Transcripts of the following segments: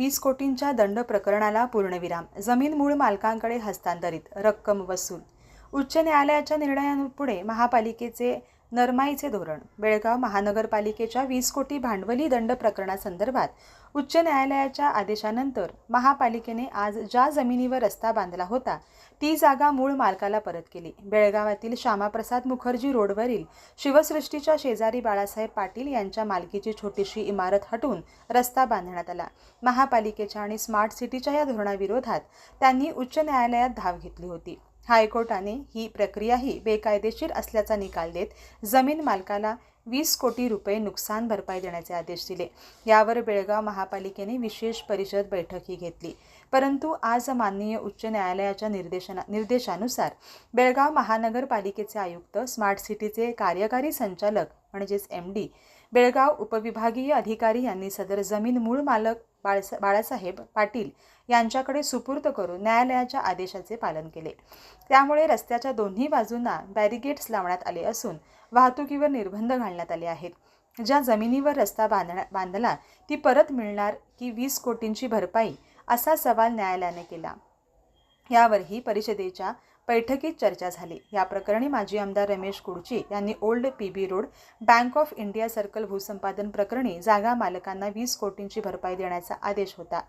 वीस कोटींच्या दंड प्रकरणाला पूर्णविराम जमीन मूळ मालकांकडे हस्तांतरित रक्कम वसूल. उच्च न्यायालयाच्या निर्णयांपुढे महापालिकेचे नरमाईचे धोरण. बेळगाव महानगरपालिकेच्या वीस कोटी भांडवली दंड प्रकरणासंदर्भात उच्च न्यायालयाच्या आदेशानंतर महापालिकेने आज ज्या जमिनीवर रस्ता बांधला होता ती जागा मूळ मालकाला परत केली. बेळगावातील श्यामाप्रसाद मुखर्जी रोडवरील शिवसृष्टीच्या शेजारी बाळासाहेब पाटील यांच्या मालकीची छोटीशी इमारत हटवून रस्ता बांधण्यात आला. महापालिकेच्या आणि स्मार्ट सिटीच्या या धोरणाविरोधात त्यांनी उच्च न्यायालयात धाव घेतली होती. हायकोर्टाने ही प्रक्रियाही बेकायदेशीर असल्याचा निकाल देत जमीन मालकाला वीस कोटी रुपये नुकसान भरपाई देण्याचे आदेश दिले. यावर बेळगाव महापालिकेने विशेष परिषद बैठकही घेतली. परंतु आज माननीय उच्च न्यायालयाच्या निर्देशना निर्देशानुसार बेळगाव महानगरपालिकेचे आयुक्त स्मार्ट सिटीचे कार्यकारी संचालक म्हणजेच एम डी बेळगाव उपविभागीय अधिकारी यांनी सदर जमीन मूळ मालक बाळसा बाळासाहेब पाटील यांच्याकडे सुपूर्द करून न्यायालयाच्या आदेशाचे पालन केले. त्यामुळे रस्त्याच्या दोन्ही बाजूंना बॅरिगेट्स लावण्यात आले असून वाहतुकीवर निर्बंध घालण्यात आले आहेत. ज्या जमिनीवर रस्ता बांधण्या बांधला ती परत मिळणार की वीस कोटींची भरपाई असा सवाल न्यायालयाने केला. यावरही परिषदेच्या बैठकीत चर्चा झाली. या प्रकरणी माजी आमदार रमेश कुडची यांनी old P B road bank of India circle भूसंपादन प्रकरणी जागा मालकांना वीस कोटींची भरपाई देण्याचा आदेश होता.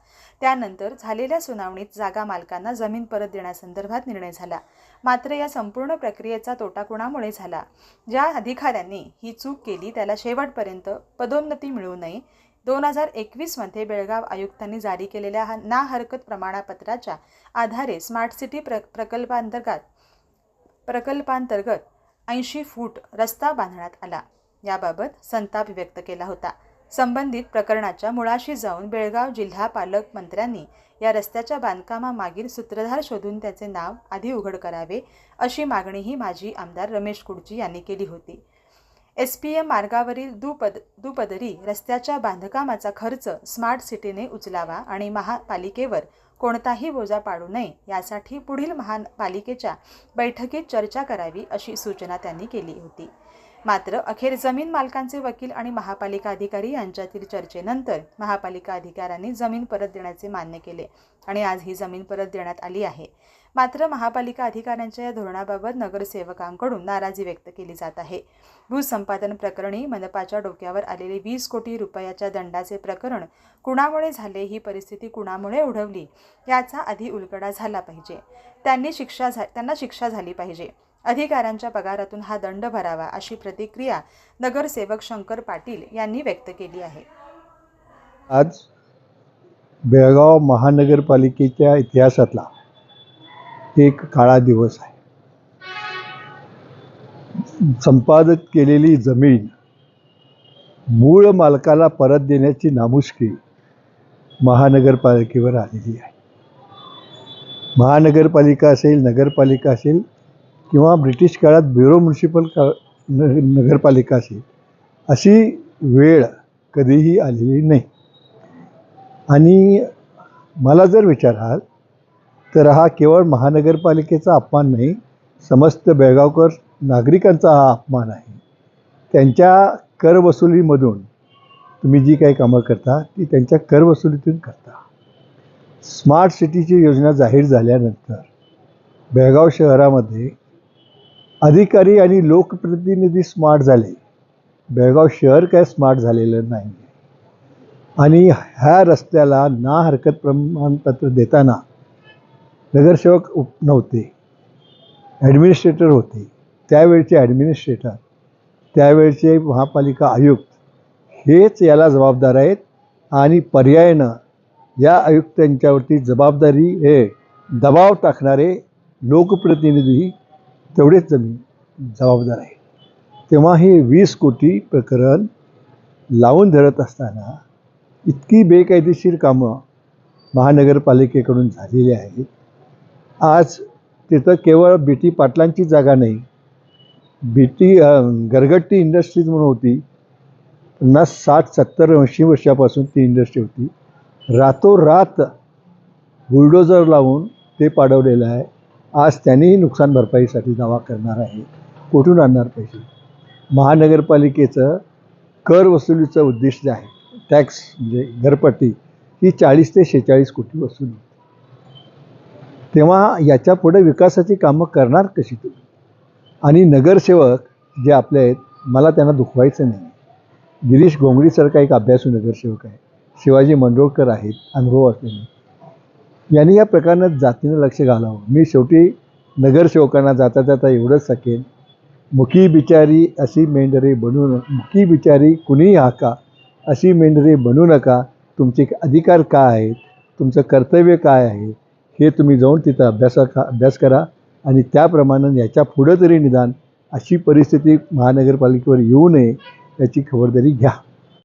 त्यानंतर झालेल्या सुनावणीत जागा मालकांना जमीन परत देण्यासंदर्भात निर्णय झाला. मात्र या संपूर्ण प्रक्रियेचा तोटा कुणामुळे झाला? ज्या अधिकाऱ्यांनी ही चूक केली त्याला शेवटपर्यंत पदोन्नती मिळू नये दोन हजार एकवीसमध्ये बेळगाव आयुक्तांनी जारी केलेल्या हा ना हरकत प्रमाणपत्राच्या आधारे स्मार्ट सिटी प्र प्रकल्पांतर्गत प्रकल्पांतर्गत ऐंशी फूट रस्ता बांधण्यात आला. याबाबत संताप व्यक्त केला होता. संबंधित प्रकरणाच्या मुळाशी जाऊन बेळगाव जिल्हा पालकमंत्र्यांनी या रस्त्याच्या बांधकामामागील सूत्रधार शोधून त्याचे नाव आधी उघड करावे अशी मागणीही माजी आमदार रमेश कुडची यांनी केली होती. एस पी एम मार्गावरील दुपद दुपदरी रस्त्याच्या बांधकामाचा खर्च स्मार्ट सिटीने उचलावा आणि महापालिकेवर कोणताही बोजा पाडू नये यासाठी पुढील महापालिकेच्या बैठकीत चर्चा करावी अशी सूचना त्यांनी केली होती. मात्र अखेर जमीन मालकांचे वकील आणि महापालिका अधिकारी यांच्यातील चर्चेनंतर महापालिका अधिकाऱ्यांनी जमीन परत देण्याचे मान्य केले आणि आज ही जमीन परत देण्यात आली आहे. मात्र महापालिका अधिकाऱ्यांच्या या धोरणाबाबत नगरसेवकांकडून नाराजी व्यक्त केली जात आहे. भूसंपादन प्रकरणी मनपाच्या डोक्यावर आलेले वीस कोटी रुपयाच्या दंडाचे प्रकरण कुणामुळे झाले ही परिस्थिती कुणामुळे उडवली याचा आधी उलगडा झाला पाहिजे. त्यांनी शिक्षा झा त्यांना शिक्षा झाली पाहिजे. अधिकाऱ्यांच्या पगारातून हा दंड भरावा अशी प्रतिक्रिया नगरसेवक शंकर पाटील यांनी व्यक्त केली आहे. आज बेळगाव महानगरपालिकेच्या इतिहासातला एक काळा दिवस आहे. संपादित केलेली जमीन मूळ मालकाला परत देण्याची नामुष्की महानगरपालिकेवर आलेली आहे. महानगरपालिका असेल नगरपालिका असेल किंवा ब्रिटिश काळात ब्युरो म्युन्सिपल का न नगरपालिका असेल अशी वेळ कधीही आलेली नाही. आणि मला जर विचाराल तर हा केवळ महानगरपालिकेचा अपमान नाही समस्त बेळगावकर नागरिकांचा हा अपमान आहे. त्यांच्या करवसुलीमधून तुम्ही जी काही कामं करता ती त्यांच्या करवसुलीतून करता. स्मार्ट सिटीची योजना जाहीर झाल्यानंतर बेळगाव शहरामध्ये अधिकारी आणि लोकप्रतिनिधी स्मार्ट झाले. बेळगाव शहर काय स्मार्ट झालेलं नाही आणि ह्या रस्त्याला ना हरकत प्रमाणपत्र देताना नगरसेवक उप नव्हते. ॲडमिनिस्ट्रेटर होते. त्यावेळचे ॲडमिनिस्ट्रेटर त्यावेळचे महापालिका आयुक्त हेच याला जबाबदार आहेत आणि पर्यायानं या आयुक्तांच्यावरती जबाबदारी हे दबाव टाकणारे लोकप्रतिनिधी तेवढेच जमीन जबाबदार आहे तेव्हा हे वीस कोटी प्रकरण लावून धरत असताना इतकी बेकायदेशीर कामं महानगरपालिकेकडून झालेली आहेत. आज तिथं केवळ बी टी पाटलांची जागा नाही. बी टी गरगट्टी इंडस्ट्रीज म्हणून होती. पन्नास साठ सत्तर ऐंशी वर्षापासून ती इंडस्ट्री होती. रातोरात बुलडोजर लावून ते पाडवलेलं आहे. आज त्यांनीही नुकसान भरपाईसाठी दावा करणार आहे. कुठून आणणार पैसे? महानगरपालिकेचं कर वसुलीचं उद्दिष्ट आहे. टॅक्स म्हणजे घरपट्टी ही चाळीस ते शेहेचाळीस कोटी वसुली. तेव्हा याच्यापुढे विकासाची कामं करणार कशी तुम्ही आणि नगरसेवक जे आपले आहेत मला त्यांना दुखवायचं नाही. गिरीश गोंगडीसारखा एक अभ्यासू नगरसेवक आहे. शिवाजी मंडोळकर आहेत अनुभव असलेले. यांनी या प्रकरणात जातीनं लक्ष घालावं. मी शेवटी नगरसेवकांना जाता जाता एवढंच सकेन मुखी बिचारी अशी मेंढरे बनू न मुखी बिचारी कुणीही हाका. अशी मेंढरे बनू नका. तुमचे अधिकार काय आहेत? तुमचं कर्तव्य काय आहे? हे तुम्ही जाऊन तिथं अभ्यासा अभ्यास करा आणि त्याप्रमाणे याच्या पुढं तरी निदान अशी परिस्थिती महानगरपालिकेवर येऊ नये याची खबरदारी घ्या.